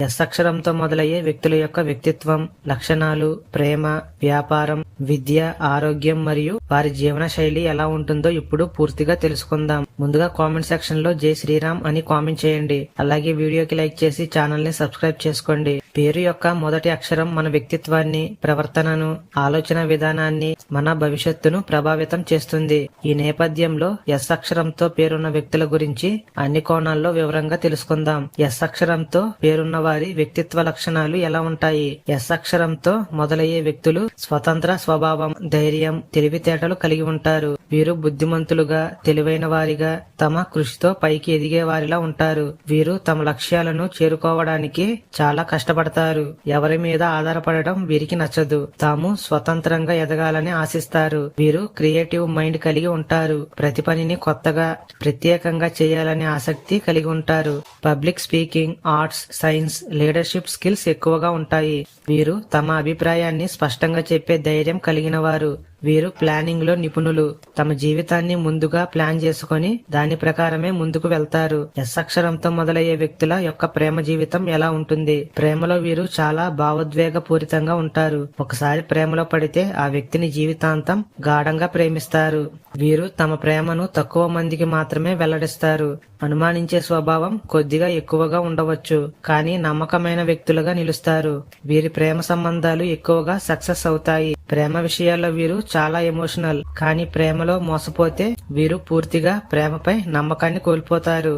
Yes అక్షరంతో మొదలయ్యే వ్యక్తుల యొక్క వ్యక్తిత్వం లక్షణాలు ప్రేమ వ్యాపారం విద్య ఆరోగ్యం మరియు వారి జీవన శైలి ఎలా ఉంటుందో ఇప్పుడు పూర్తిగా తెలుసుకుందాం. ముందుగా కామెంట్ సెక్షన్లో జై శ్రీరామ్ అని కామెంట్ చేయండి. అలాగే వీడియోకి లైక్ చేసి ఛానల్ని సబ్స్క్రైబ్ చేసుకోండి. పేరు యొక్క మొదటి అక్షరం మన వ్యక్తిత్వాన్ని ప్రవర్తనను ఆలోచన విధానాన్ని మన భవిష్యత్తును ప్రభావితం చేస్తుంది. ఈ నేపథ్యంలో ఎస్ అక్షరంతో పేరున్న వ్యక్తుల గురించి అన్ని కోణాల్లో వివరంగా తెలుసుకుందాం. ఎస్ అక్షరంతో పేరున్న వారి వ్యక్తిత్వ లక్షణాలు ఎలా ఉంటాయి? ఎస్ అక్షరంతో మొదలయ్యే వ్యక్తులు స్వతంత్ర స్వభావం ధైర్యం తెలివితేటలు కలిగి ఉంటారు. వీరు బుద్ధిమంతులుగా తెలివైన వారిగా తమ కృషితో పైకి ఎదిగే వారిలా ఉంటారు. వీరు తమ లక్ష్యాలను చేరుకోవడానికి చాలా కష్టపడతారు. ఎవరి మీద ఆధారపడటం వీరికి నచ్చదు. తాము స్వతంత్రంగా ఎదగాలని ఆశిస్తారు. వీరు క్రియేటివ్ మైండ్ కలిగి ఉంటారు. ప్రతి పనిని కొత్తగా ప్రత్యేకంగా చేయాలనే ఆసక్తి కలిగి ఉంటారు. Public speaking arts science leadership skills ఎక్కువగా ఉంటాయి. వీరు తమ అభిప్రాయాన్ని స్పష్టంగా చెప్పే ధైర్యం కలిగిన వారు. వీరు ప్లానింగ్లో నిపుణులు. తమ జీవితాన్ని ముందుగా ప్లాన్ చేసుకొని దాని ప్రకారమే ముందుకు వెళ్తారు. ఎస్ అక్షరంతో మొదలయ్యే వ్యక్తుల యొక్క ప్రేమ జీవితం ఎలా ఉంటుంది? ప్రేమలో వీరు చాలా భావోద్వేగ పూరితంగా ఉంటారు. ఒకసారి ప్రేమలో పడితే ఆ వ్యక్తిని జీవితాంతం గాఢంగా ప్రేమిస్తారు. వీరు తమ ప్రేమను తక్కువ మందికి మాత్రమే వెల్లడిస్తారు. అనుమానించే స్వభావం కొద్దిగా ఎక్కువగా ఉండవచ్చు కానీ నమ్మకమైన వ్యక్తులుగా నిలుస్తారు. వీరి ప్రేమ సంబంధాలు ఎక్కువగా సక్సెస్ అవుతాయి. ప్రేమ విషయాల్లో వీరు చాలా ఎమోషనల్ కానీ ప్రేమలో మోసపోతే వీరు పూర్తిగా ప్రేమపై నమ్మకాన్ని కోల్పోతారు.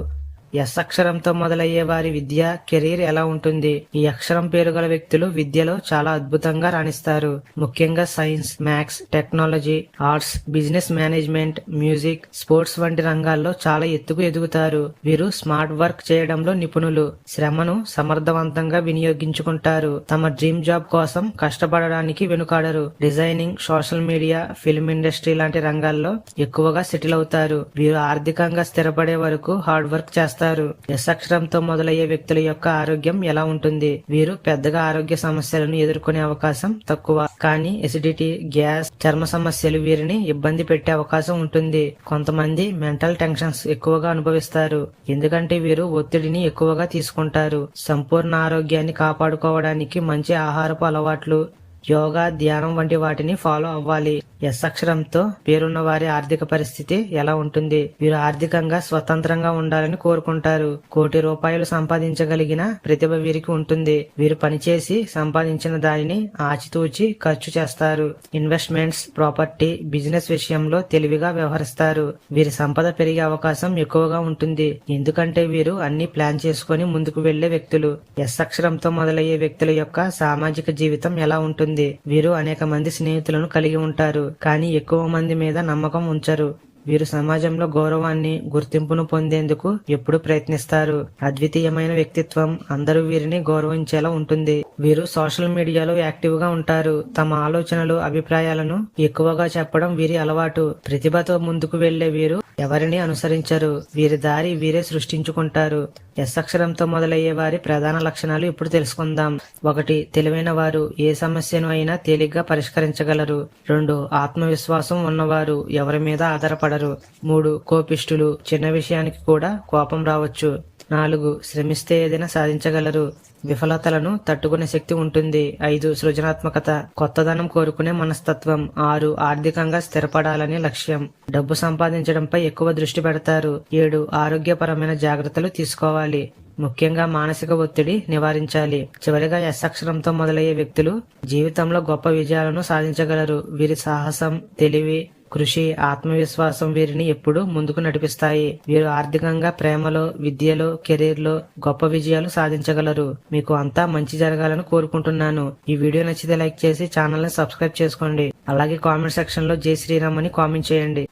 ఎస్ అక్షరంతో మొదలయ్యే వారి విద్య కెరీర్ ఎలా ఉంటుంది? ఈ అక్షరం పేరు గల వ్యక్తులు విద్యలో చాలా అద్భుతంగా రాణిస్తారు. ముఖ్యంగా science maths technology arts business management music sports వంటి రంగాల్లో చాలా ఎత్తుకు ఎదుగుతారు. వీరు స్మార్ట్ వర్క్ చేయడంలో నిపుణులు. శ్రమను సమర్థవంతంగా వినియోగించుకుంటారు. తమ డ్రీమ్ జాబ్ కోసం కష్టపడడానికి వెనుకాడరు. Designing social media film industry లాంటి రంగాల్లో ఎక్కువగా సెటిల్ అవుతారు. వీరు ఆర్థికంగా స్థిరపడే వరకు హార్డ్ వర్క్ చేస్తారు. చేస్తారు. అక్షరంతో మొదలయ్యే వ్యక్తుల యొక్క ఆరోగ్యం ఎలా ఉంటుంది? వీరు పెద్దగా ఆరోగ్య సమస్యలను ఎదుర్కొనే అవకాశం తక్కువ. కానీ ఎసిడిటీ గ్యాస్ చర్మ సమస్యలు వీరిని ఇబ్బంది పెట్టే అవకాశం ఉంటుంది. కొంతమంది మెంటల్ టెన్షన్స్ ఎక్కువగా అనుభవిస్తారు. ఎందుకంటే వీరు ఒత్తిడిని ఎక్కువగా తీసుకుంటారు. సంపూర్ణ ఆరోగ్యాన్ని కాపాడుకోవడానికి మంచి ఆహారపు అలవాట్లు యోగా ధ్యానం వంటి వాటిని ఫాలో అవ్వాలి. ఎస్ అక్షరంతో పేరున్న వారి ఆర్థిక పరిస్థితి ఎలా ఉంటుంది? వీరు ఆర్థికంగా స్వతంత్రంగా ఉండాలని కోరుకుంటారు. కోటి రూపాయలు సంపాదించగలిగిన ప్రతిభ వీరికి ఉంటుంది. వీరు పనిచేసి సంపాదించిన దానిని ఆచితూచి ఖర్చు చేస్తారు. ఇన్వెస్ట్మెంట్స్ ప్రాపర్టీ బిజినెస్ విషయంలో తెలివిగా వ్యవహరిస్తారు. వీరి సంపద పెరిగే అవకాశం ఎక్కువగా ఉంటుంది. ఎందుకంటే వీరు అన్ని ప్లాన్ చేసుకుని ముందుకు వెళ్ళే వ్యక్తులు. ఎస్ అక్షరంతో మొదలయ్యే వ్యక్తుల యొక్క సామాజిక జీవితం ఎలా ఉంటుంది? వీరు అనేక మంది స్నేహితులను కలిగి ఉంటారు. కానీ ఎక్కువ మంది మీద నమ్మకం ఉంచరు. వీరు సమాజంలో గౌరవాన్ని గుర్తింపును పొందేందుకు ఎప్పుడు ప్రయత్నిస్తారు. అద్వితీయమైన వ్యక్తిత్వం అందరూ వీరిని గౌరవించేలా ఉంటుంది. వీరు సోషల్ మీడియాలో యాక్టివ్గా ఉంటారు. తమ ఆలోచనలు అభిప్రాయాలను ఎక్కువగా చెప్పడం వీరి అలవాటు. ప్రతిభతో ముందుకు వెళ్ళే వీరు ఎవరిని అనుసరించరు? వీరి దారి వీరే సృష్టించుకుంటారు. ఎస్ అక్షరంతో మొదలయ్యే వారి ప్రధాన లక్షణాలు ఇప్పుడు తెలుసుకుందాం. ఒకటి తెలివైన వారు ఏ సమస్యను అయినా తేలిగ్గా పరిష్కరించగలరు. రెండు ఆత్మవిశ్వాసం ఉన్నవారు ఎవరి మీద ఆధారపడరు. మూడు కోపిష్టులు చిన్న విషయానికి కూడా కోపం రావచ్చు. నాలుగు శ్రమిస్తే ఏదైనా సాధించగలరు. విఫలతలను తట్టుకునే శక్తి ఉంటుంది. ఐదు సృజనాత్మకత. కొత్తదనం కోరుకునే మనస్తత్వం. ఆరు ఆర్థికంగా స్థిరపడాలనే లక్ష్యం. డబ్బు సంపాదించడంపై ఎక్కువ దృష్టి పెడతారు. ఏడు ఆరోగ్యపరమైన జాగ్రత్తలు తీసుకోవాలి. ముఖ్యంగా మానసిక ఒత్తిడి నివారించాలి. చివరిగా ఎస్ అక్షరంతో మొదలయ్యే వ్యక్తులు జీవితంలో గొప్ప విజయాలను సాధించగలరు. వీరి సాహసం తెలివి కృషి ఆత్మవిశ్వాసం వీరిని ఎప్పుడూ ముందుకు నడిపిస్తాయి. వీరు ఆర్థికంగా ప్రేమలో విద్యలో కెరీర్లో గొప్ప విజయాలు సాధించగలరు. మీకు అంతా మంచి జరగాలని కోరుకుంటున్నాను. ఈ వీడియో నచ్చితే లైక్ చేసి ఛానల్ని సబ్స్క్రైబ్ చేసుకోండి. అలాగే కామెంట్ సెక్షన్లో జై శ్రీరామ్ అని కామెంట్ చేయండి.